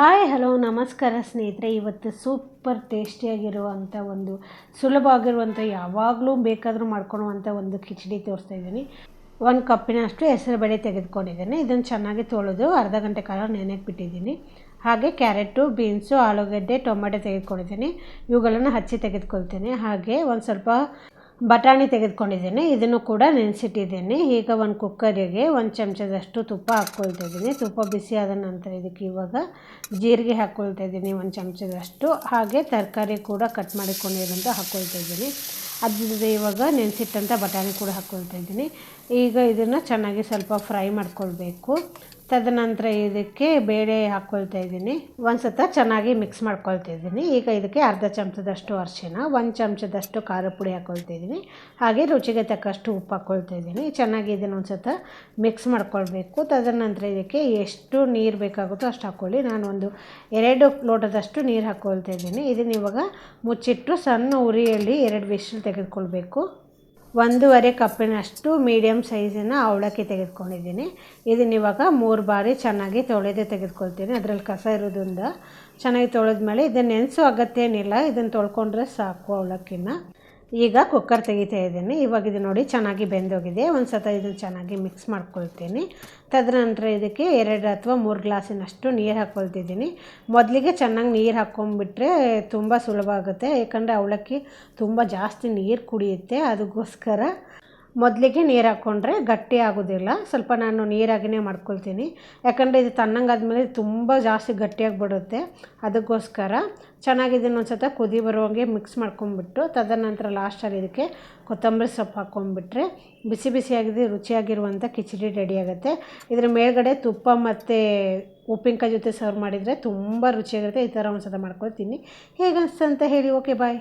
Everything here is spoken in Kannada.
ಹಾಯ್, ಹಲೋ, ನಮಸ್ಕಾರ ಸ್ನೇಹಿತರೆ. ಇವತ್ತು ಸೂಪರ್ ಟೇಸ್ಟಿಯಾಗಿರುವಂಥ ಒಂದು, ಸುಲಭವಾಗಿರುವಂಥ, ಯಾವಾಗಲೂ ಬೇಕಾದರೂ ಮಾಡ್ಕೊಳ್ಳುವಂಥ ಒಂದು ಕಿಚಡಿ ತೋರಿಸ್ತಾ ಇದ್ದೀನಿ. ಒಂದು ಕಪ್ಪಿನಷ್ಟು ಹೆಸರುಬೇಳೆ ತೆಗೆದುಕೊಂಡಿದ್ದೀನಿ. ಇದನ್ನು ಚೆನ್ನಾಗಿ ತೊಳೆದು ಅರ್ಧ ಗಂಟೆ ಕಾಲ ನೆನೆಗೆ ಬಿಟ್ಟಿದ್ದೀನಿ. ಹಾಗೆ ಕ್ಯಾರೆಟು, ಬೀನ್ಸು, ಆಲೂಗಡ್ಡೆ, ಟೊಮೆಟೊ ತೆಗೆದುಕೊಂಡಿದ್ದೀನಿ. ಇವುಗಳನ್ನು ಹಚ್ಚಿ ತೆಗೆದುಕೊಳ್ತೇನೆ. ಹಾಗೆ ಒಂದು ಸ್ವಲ್ಪ ಬಟಾಣಿ ತೆಗೆದುಕೊಂಡಿದ್ದೀನಿ. ಇದನ್ನು ಕೂಡ ನೆನೆಸಿಟ್ಟಿದ್ದೀನಿ. ಈಗ ಒಂದು ಕುಕ್ಕರಿಗೆ ಒಂದು ಚಮಚದಷ್ಟು ತುಪ್ಪ ಹಾಕ್ಕೊಳ್ತಾ ಇದ್ದೀನಿ. ತುಪ್ಪ ಬಿಸಿ ಆದ ನಂತರ ಇದಕ್ಕೆ ಇವಾಗ ಜೀರಿಗೆ ಹಾಕ್ಕೊಳ್ತಾ ಇದ್ದೀನಿ ಒಂದು ಚಮಚದಷ್ಟು. ಹಾಗೆ ತರಕಾರಿ ಕೂಡ ಕಟ್ ಮಾಡಿಕೊಂಡಿರೋಂಥ ಹಾಕ್ಕೊಳ್ತಾ ಇದ್ದೀನಿ. ಅದ್ರ ಇವಾಗ ನೆನೆಸಿಟ್ಟಂಥ ಬಟಾಣಿ ಕೂಡ ಹಾಕ್ಕೊಳ್ತಾ ಇದ್ದೀನಿ. ಈಗ ಇದನ್ನು ಚೆನ್ನಾಗಿ ಸ್ವಲ್ಪ ಫ್ರೈ ಮಾಡ್ಕೊಳ್ಬೇಕು. ತದನಂತರ ಇದಕ್ಕೆ ಬೇಳೆ ಹಾಕ್ಕೊಳ್ತಾ ಇದ್ದೀನಿ. ಒಂದು ಸತ ಚೆನ್ನಾಗಿ ಮಿಕ್ಸ್ ಮಾಡ್ಕೊಳ್ತಾ ಇದ್ದೀನಿ. ಈಗ ಇದಕ್ಕೆ ಅರ್ಧ ಚಮಚದಷ್ಟು ಅರಿಶಿನ ಒಂದು ಚಮಚದಷ್ಟು ಖಾರ ಪುಡಿ ಹಾಕ್ಕೊಳ್ತಾ ಇದ್ದೀನಿ. ಹಾಗೆ ರುಚಿಗೆ ತಕ್ಕಷ್ಟು ಉಪ್ಪು ಹಾಕ್ಕೊಳ್ತಾ ಇದ್ದೀನಿ. ಚೆನ್ನಾಗಿ ಇದನ್ನು ಒಂದು ಸತ ಮಿಕ್ಸ್ ಮಾಡ್ಕೊಳ್ಬೇಕು. ತದನಂತರ ಇದಕ್ಕೆ ಎಷ್ಟು ನೀರು ಬೇಕಾಗುತ್ತೋ ಅಷ್ಟು ಹಾಕ್ಕೊಳ್ಳಿ ನಾನು ಒಂದು ಎರಡು ಲೋಟದಷ್ಟು ನೀರು ಹಾಕ್ಕೊಳ್ತಾ ಇದ್ದೀನಿ. ಇದನ್ನು ಇವಾಗ ಮುಚ್ಚಿಟ್ಟು ಸಣ್ಣ ಉರಿಯಲ್ಲಿ ಎರಡು ವಿಷಲ್ ತೆಗೆದುಕೊಳ್ಬೇಕು. ಒಂದೂವರೆ ಕಪ್ಪಿನಷ್ಟು ಮೀಡಿಯಮ್ ಸೈಜಿನ ಅವಲಕ್ಕಿ ತೆಗೆದುಕೊಂಡಿದ್ದೀನಿ. ಇದನ್ನ ಇವಾಗ ಮೂರು ಬಾರಿ ಚೆನ್ನಾಗಿ ತೊಳೆದೇ ತೆಗೆದುಕೊಳ್ತೀನಿ. ಅದರಲ್ಲಿ ಕಸ ಇರೋದ್ರಿಂದ ಚೆನ್ನಾಗಿ ತೊಳೆದ್ಮೇಲೆ ಇದನ್ನು ನೆನೆಸೋ ಅಗತ್ಯ ಏನಿಲ್ಲ. ಇದನ್ನು ತೊಳ್ಕೊಂಡ್ರೆ ಸಾಕು ಅವಲಕ್ಕಿನ ಈಗ ಕುಕ್ಕರ್ ತೆಗಿತಾ ಇದ್ದೀನಿ. ಇವಾಗ ಇದು ನೋಡಿ ಚೆನ್ನಾಗಿ ಬೆಂದೋಗಿದೆ. ಒಂದು ಸತ ಇದನ್ನು ಚೆನ್ನಾಗಿ ಮಿಕ್ಸ್ ಮಾಡ್ಕೊಳ್ತೀನಿ. ತದನಂತರ ಇದಕ್ಕೆ ಎರಡು ಅಥವಾ ಮೂರು ಗ್ಲಾಸಿನಷ್ಟು ನೀರು ಹಾಕ್ಕೊಳ್ತಿದ್ದೀನಿ ಮೊದಲಿಗೆ ಚೆನ್ನಾಗಿ ನೀರು ಹಾಕ್ಕೊಂಬಿಟ್ರೆ ತುಂಬ ಸುಲಭ ಆಗುತ್ತೆ. ಯಾಕಂದರೆ ಅವಲಕ್ಕಿ ತುಂಬ ಜಾಸ್ತಿ ನೀರು ಕುಡಿಯುತ್ತೆ. ಅದಕ್ಕೋಸ್ಕರ ಮೊದಲಿಗೆ ನೀರು ಹಾಕ್ಕೊಂಡ್ರೆ ಗಟ್ಟಿ ಆಗೋದಿಲ್ಲ. ಸ್ವಲ್ಪ ನಾನು ನೀರಾಗಿನೇ ಮಾಡ್ಕೊಳ್ತೀನಿ. ಯಾಕಂದರೆ ಇದು ತಣ್ಣಂಗಾದ್ಮೇಲೆ ತುಂಬ ಜಾಸ್ತಿ ಗಟ್ಟಿಯಾಗಿ ಬಿಡುತ್ತೆ ಅದಕ್ಕೋಸ್ಕರ ಚೆನ್ನಾಗಿ ಒಂದು ಕುದಿ ಬರುವಂಗೆ ಮಿಕ್ಸ್ ಮಾಡ್ಕೊಂಬಿಟ್ಟು, ತದನಂತರ ಲಾಸ್ಟಲ್ಲಿ ಇದಕ್ಕೆ ಕೊತ್ತಂಬರಿ ಸೊಪ್ಪು ಹಾಕ್ಕೊಂಡ್ಬಿಟ್ರೆ ಬಿಸಿ ಬಿಸಿಯಾಗಿದೆ ರುಚಿಯಾಗಿರುವಂಥ ಕಿಚಡಿ ರೆಡಿ ಆಗುತ್ತೆ. ಇದರ ಮೇಲ್ಗಡೆ ತುಪ್ಪ ಮತ್ತು ಉಪ್ಪಿನಕಾಯಿ ಜೊತೆ ಸರ್ವ್ ಮಾಡಿದರೆ ತುಂಬ ರುಚಿಯಾಗಿರುತ್ತೆ. ಈ ಥರ ಒಂದು ಸತ ಮಾಡ್ಕೊಳ್ತೀನಿ. ಹೇಗೆ ಅನಿಸ್ತು ಅಂತ ಹೇಳಿ ಓಕೆ ಬಾಯ್